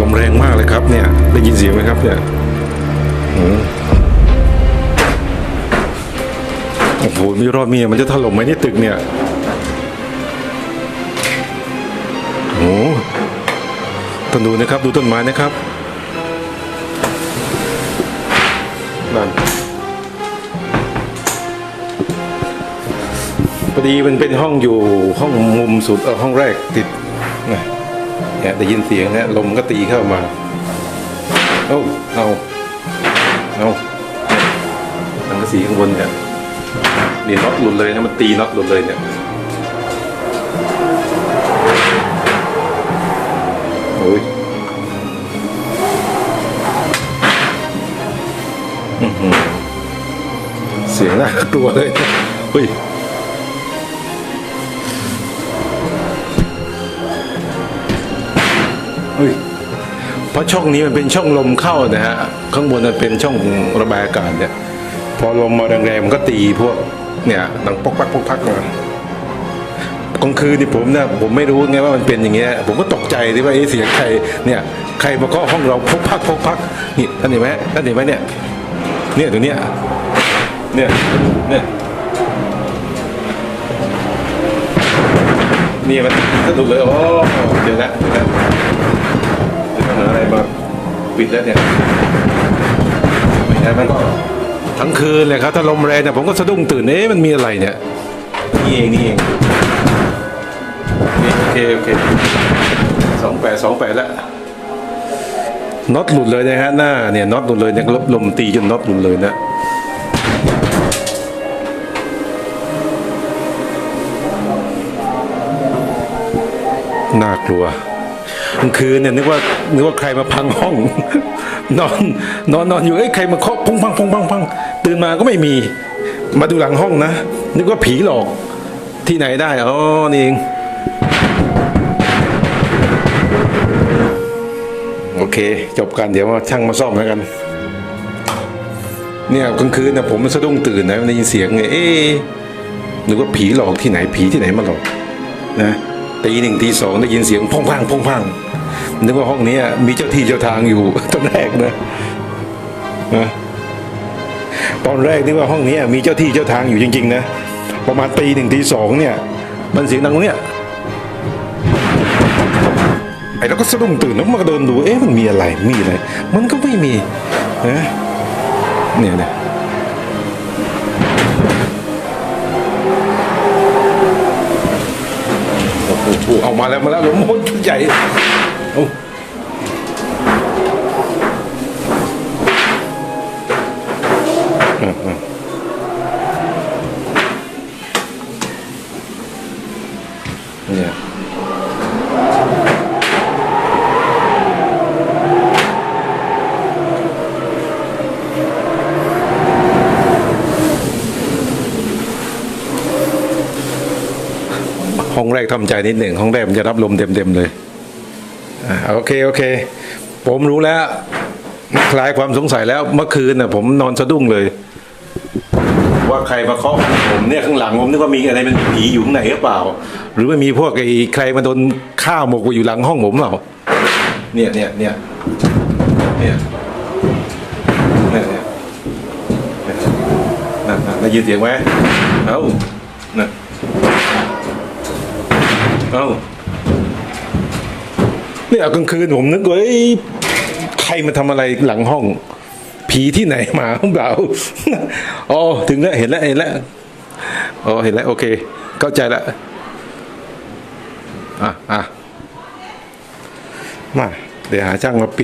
ลมแรงมากเลยครับเนี่ย ได้ยินเสียงไหมครับเนี่ยโอ้โหไม่รอดเมียมันจะถล่มไหมนี่ตึกเนี่ยโอ้โหต้นดูนะครับ ดูต้นไม้นะครับนั่นพอดีมันเป็นห้องอยู่ห้องมุมสุดเออห้องแรกติดนะ เนี่ยได้ยินเสียงนี่ยลมก็ตีเข้ามาเอ้าเอาเอาเนี่ยสังกะสีข้างบนเนี่ยนี่น็อตหลุดเลยนะมันตีน็อตหลุดเลยเนี่ยโอ้ยอื้อหือเสียงน่ากลัวเลยเฮ้ย เฮ้ยเพราะช่องนี้มันเป็นช่องลมเข้านะฮะข้างบนมันเป็นช่องระบายอากาศเนี่ย พอลมมาแรงๆมันก็ตีพวกเนี่ยดังปอกปักปอกปักมากลางคืนนี่ผมเนี่ยผมไม่รู้ไงว่ามันเป็นอย่างเงี้ยผมก็ตกใจที่ว่าเอ๊ะเสียงใครเนี่ยใครมาเคาะห้องเราพกพักพกพักนี่ท่านเห็นไหมท่านเห็นไหมเนี่ยเนี่ยตัวเนี้ยเนี่ยเนี่ยนี่มันสนุกเลยโอ้ ปิดแล้วเนี่ยไม่ได้มันทั้งคืนเลยครับถ้าลมแรงเนี่ยผมก็สะดุ้งตื่นเอ๊ะมันมีอะไรเนี่ยนี่เองนี่เองโอเคโอเคสองแปดสองแปดแล้วน็อตหลุดเลยนะฮะหน้าเนี่ยน็อตหลุดเลยเนี่ยลบลมตีจนน็อตหลุดเลยนะน่ากลัว กลางคืนเนี่ยนึกว่านึกว่าใครมาพังห้อง นอนนอนนอนอยู่เอ้ยใครมาเคาะพงพังพงพังพังตื่นมาก็ไม่มีมาดูหลังห้องนะ นึกว่าผีหลอกที่ไหนได้อ๋อนี่เองโอเค จบกันเดี๋ยวมาช่างมาซ่อมแล้วกัน เนี่ยกลางคืนนะผมสะดุ้งตื่นนะได้ยินเสียงไงเอ๊นึกว่าผีหลอกที่ไหนผีที่ไหนมาหลอกนะตีหนึ่งตีสองได้ยินเสียงพองพังพองพัง นึกว่าห้องนี้มีเจ้าที่เจ้าทางอยู่ตอนแรกนะนะตอนแรกนึกว่าห้องนี้มีเจ้าที่เจ้าทางอยู่จริง ๆ นะประมาณตีหนึ่งตีสองเนี่ย มันเสียงดังตรงเนี้ยไอ้เราก็สะดุ้งตื่นแล้วมันก็เดินดูเอ๊ะมันมีอะไรมีอะไร มันก็ไม่มีนะเนี่ยเนี่ยโอ้โหเอามาแล้วมาแล้วลมมดชุดใหญ่ โอ้เนี่ยห้องแรกทำใจนิดหนึ่งห้องแรกมันจะรับลมเต็มๆเลย โอเคโอเค ผมรู้แล้ว คลายความสงสัยแล้วเมื่อคืนน่ะ ผมนอนสะดุ้งเลย ว่าใครมาเคาะผมเนี่ยข้างหลังผมนึกว่ามีอะไรเป็นผีอยู่ข้างในหรือเปล่า หรือว่มีพวกไอ้ใครมาโดนข้าวหมกอยู่หลังห้องผมเปล่าเนี่ยเนี่ยเนี่ยเนี่ยเนี่ยเนี่ยนั่นนั่นได้ยินเสียงไหมเอ้านั่นเอ้า เนี่ยกลางคืนผมนึกว่าเอ้ใครมาทำอะไรหลังห้อง ผีที่ไหนมาเปล่าอ๋อถึงแล้วเห็นแล้วเห็นแล้วอ๋อเห็นแล้วโอเค เข้าใจละอะอะมาเดี๋ยวหาช่างมาปิด